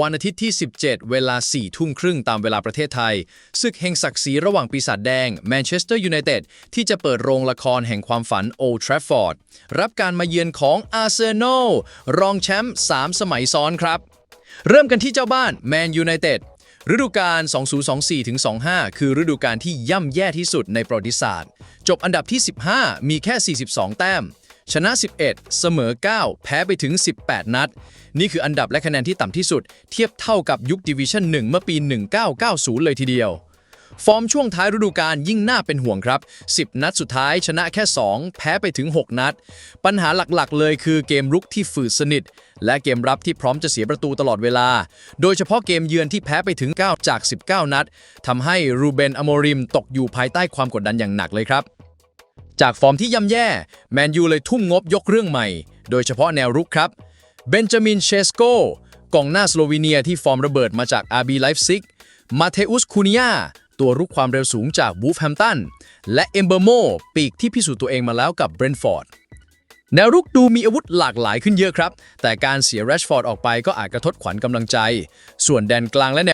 วันอาทิตย์ที่ 17 เวลา 4 ทุ่มครึ่งตามเวลาประเทศไทย ศึกแห่งศักดิ์ศรีระหว่างปีศาจแดงแมนเชสเตอร์ยูไนเต็ดที่จะเปิดโรงละครแห่งความฝันโอลด์แทรฟฟอร์ดรับการมาเยือนของอาร์เซนอลรองแชมป์3สมัยซ้อนครับ เริ่มกันที่เจ้าบ้านแมนยูไนเต็ดฤดูกาล 2024ถึง25 คือฤดูกาลที่ย่ำแย่ที่สุดในประวัติศาสตร์ จบอันดับที่ 15 มีแค่ 42 แต้ม ชนะ 11 เสมอ 9 แพ้ไปถึง 18 นัด นี่คืออันดับและคะแนนที่ต่ำที่สุด เทียบเท่ากับยุคดิวิชั่น 1 เมื่อปี 1990 เลยทีเดียว ฟอร์มช่วงท้ายฤดูกาลยิ่งน่าเป็นห่วงครับ 10 นัดสุดท้ายชนะแค่ 2 แพ้ไปถึง 6 นัด ปัญหาหลักๆ เลยคือเกมรุกที่ฝืดสนิท และเกมรับที่พร้อมจะเสียประตูตลอดเวลา โดยเฉพาะเกมเยือนที่แพ้ไปถึง 9 จาก 19 นัดทำให้รูเบนอโมริมตกอยู่ภายใต้ความกดดันอย่างหนักเลยครับ จากฟอร์มที่ย่ำแย่แมนยูเลยทุ่มงบยกเรื่องใหม่ โดยเฉพาะแนวรุกครับเบนจามินเชสโกกองหน้าสโลวีเนียที่ฟอร์มระเบิดมาจากอาร์บีไลฟ์ซิกมาเทอุสคูเนิยตัวรุกความเร็วสูงจากบูฟแฮมตันและเอมเบอร์โมปีกที่พิสูจน์ตัวเองมาแล้วกับเบรนฟอร์ดแนวรุกดูมีอาวุธหลากหลายขึ้นเยอะครับ แต่การเสียแรชฟอร์ดออกไปก็อาจกระทบขวัญกำลังใจ ส่วนแดนกลางและแนว